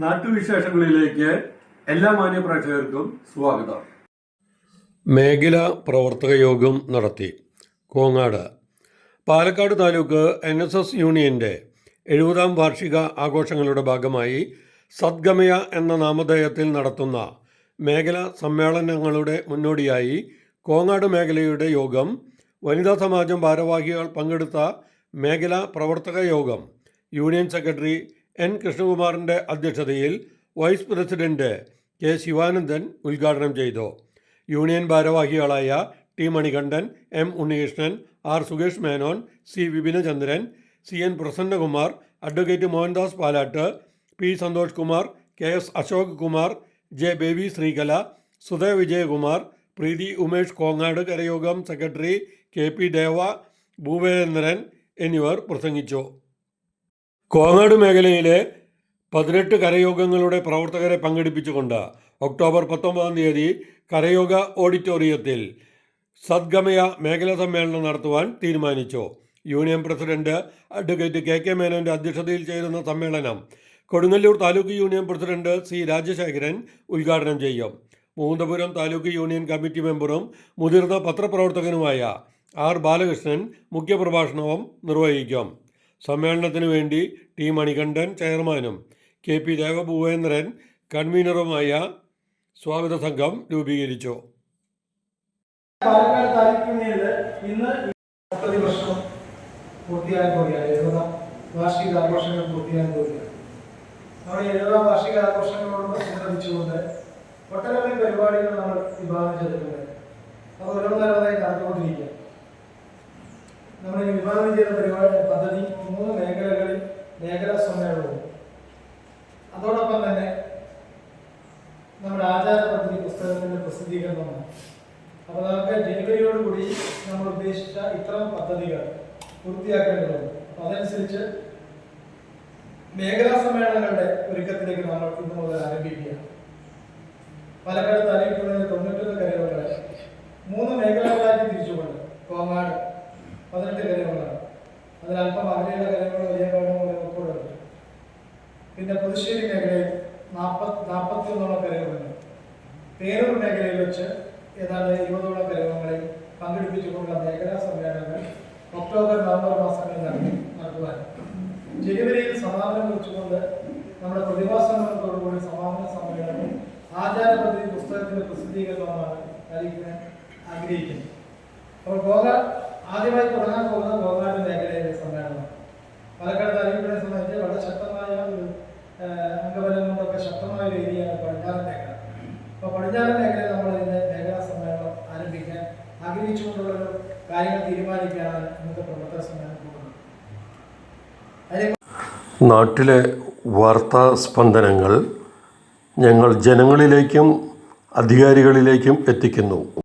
നാട്ടുവിശേഷങ്ങളിലേക്ക് എല്ലാ മാന്യ പ്രേക്ഷകർക്കും സ്വാഗതം. മേഖലാ പ്രവർത്തക യോഗം നടത്തി Kongad. Palakkad taluk N S S യൂണിയന്റെ എഴുപതാം വാർഷിക ആഘോഷങ്ങളുടെ ഭാഗമായി സദ്ഗമയ എന്ന നാമധേയത്തിൽ നടത്തുന്ന മേഖലാ സമ്മേളനങ്ങളുടെ മുന്നോടിയായി കോങ്ങാട് മേഖലയുടെ യോഗം വനിതാ സമാജം ഭാരവാഹികൾ പങ്കെടുത്ത മേഖലാ പ്രവർത്തക യോഗം യൂണിയൻ സെക്രട്ടറി എൻ. കൃഷ്ണകുമാറിന്റെ അധ്യക്ഷതയിൽ വൈസ് പ്രസിഡന്റ് കെ. ശിവാനന്ദൻ ഉദ്ഘാടനം ചെയ്തു. യൂണിയൻ ഭാരവാഹികളായ T. Manikandan M. Unnikrishnan R. Sukesh Menon C. Vipinachandran C. N. Prasannakumar advocate Mohandas Palat P. Santosh Kumar K. S. Ashok Kumar J. Baby Sreekala Sudha Vijayakumar Preethi Umesh Kongad കരയോഗം secretary K. P. Deva Bhupendran എന്നിവർ പ്രസംഗിച്ചു. കോങ്ങാട് മേഖലയിലെ പതിനെട്ട് കരയോഗങ്ങളുടെ പ്രവർത്തകരെ പങ്കെടുപ്പിച്ചുകൊണ്ട് October പത്തൊമ്പതാം തീയതി കരയോഗ ഓഡിറ്റോറിയത്തിൽ സദ്ഗമയ മേഖലാ സമ്മേളനം നടത്തുവാൻ തീരുമാനിച്ചു. Union president advocate K K മേനോന്റെ അധ്യക്ഷതയിൽ ചേരുന്ന സമ്മേളനം Kodungallur taluk union president C Rajasekharan ഉദ്ഘാടനം ചെയ്യും. മൂന്തപുരം താലൂക്ക് യൂണിയൻ കമ്മിറ്റി മെമ്പറും മുതിർന്ന പത്രപ്രവർത്തകനുമായ ആർ ബാലകൃഷ്ണൻ മുഖ്യപ്രഭാഷണവും നിർവഹിക്കും. സമ്മേളനത്തിനു വേണ്ടി ടി മണികണ്ഠൻ ചെയർമാനും കെ പി ദേവഭൂപേന്ദ്രൻ കൺവീനറുമായ സ്വാഗത സംഘം രൂപീകരിച്ചു. ഇന്ന് വാർഷിക ആഘോഷങ്ങൾ പൂർത്തിയാകാൻ പോവുകയാണ്. നമ്മുടെ എഴുപതാം വാർഷിക ആഘോഷങ്ങളോടനുബന്ധിച്ചുകൊണ്ട് ഒട്ടനവധി പരിപാടികൾ നമ്മൾ വിഭാഗം ചെയ്തിട്ടുണ്ട്. ഈ പരിപാടി പദ്ധതി മൂന്ന് മേഖലകളിൽ മേഖലാ സമ്മേളനവും. അതോടൊപ്പം തന്നെ നമ്മുടെ ആചാര പദ്ധതി പുസ്തകത്തിന്റെ പ്രസിദ്ധീകരണമാണ് അപ്പോൾ നമുക്ക് ജനുവരിയോടുകൂടി നമ്മൾ ഉദ്ദേശിച്ച ഇത്തരം പദ്ധതികൾ പൂർത്തിയാക്കേണ്ടതുണ്ട്. അപ്പൊ അതനുസരിച്ച് മേഖലാ സമ്മേളനങ്ങളുടെ ഒരുക്കത്തിലേക്ക് നമ്മൾ ഇന്ന് മുതൽ ആരംഭിക്കുക. പാലക്കാട് താലൂക്കുകളിലെ തൊണ്ണൂറ്റൊന്ന് കരയോടെ മൂന്ന് മേഖലകളാക്കി തിരിച്ചുകൊണ്ട് കോങ്ങാട് പതിനെട്ട് കരയോളാണ് അതിൽ അല്പം അകലെയുള്ള കരയോളം വലിയ കരയോളം ഉൾപ്പെടുന്നുണ്ട് പിന്നെ പുതുശ്ശേരി മേഖലയിൽ നാൽപ്പത്തി നാൽപ്പത്തി ഒന്നോളം കരകളുണ്ട്. പേരൂർ മേഖലയിൽ വെച്ച് ഏതാണ്ട് ഇരുപതോളം കരകങ്ങളിൽ പങ്കെടുപ്പിച്ചുകൊണ്ടുള്ള മേഖലാ സമ്മേളനങ്ങൾ ഒക്ടോബർ നവംബർ മാസങ്ങളിൽ നടത്തി നടത്തുവാൻ. ജനുവരിയിൽ സമാപനം കുറിച്ചുകൊണ്ട് നമ്മുടെ പ്രതിഭാസങ്ങളോടുകൂടി സമാപന സമ്മേളനം ആചാര പദ്ധതി പുസ്തകത്തിന്റെ പ്രസിദ്ധീകരണമാണ് അറിയിക്കാൻ ആഗ്രഹിക്കുന്നത് അപ്പോൾ ഗോകാ ആദ്യമായി തുടങ്ങാൻ പോകുന്ന ഗോകാട് മേഖലയിലെ പടിഞ്ഞാറൻ മേഖല. അപ്പോൾ പടിഞ്ഞാറൻ മേഖലയിൽ നമ്മൾ ഇന്ന് മേഖലാ സമ്മേളനം ആരംഭിക്കാൻ ആഗ്രഹിച്ചുകൊണ്ടുള്ള ഒരു കാര്യങ്ങൾ തീരുമാനിക്കാനാണ് ഇന്നത്തെ പ്രവർത്തന സമ്മേളനം പോകുന്നത് നാട്ടിലെ വാർത്താ സ്പന്ദനങ്ങൾ ഞങ്ങൾ ജനങ്ങളിലേക്കും അധികാരികളിലേക്കും എത്തിക്കുന്നു.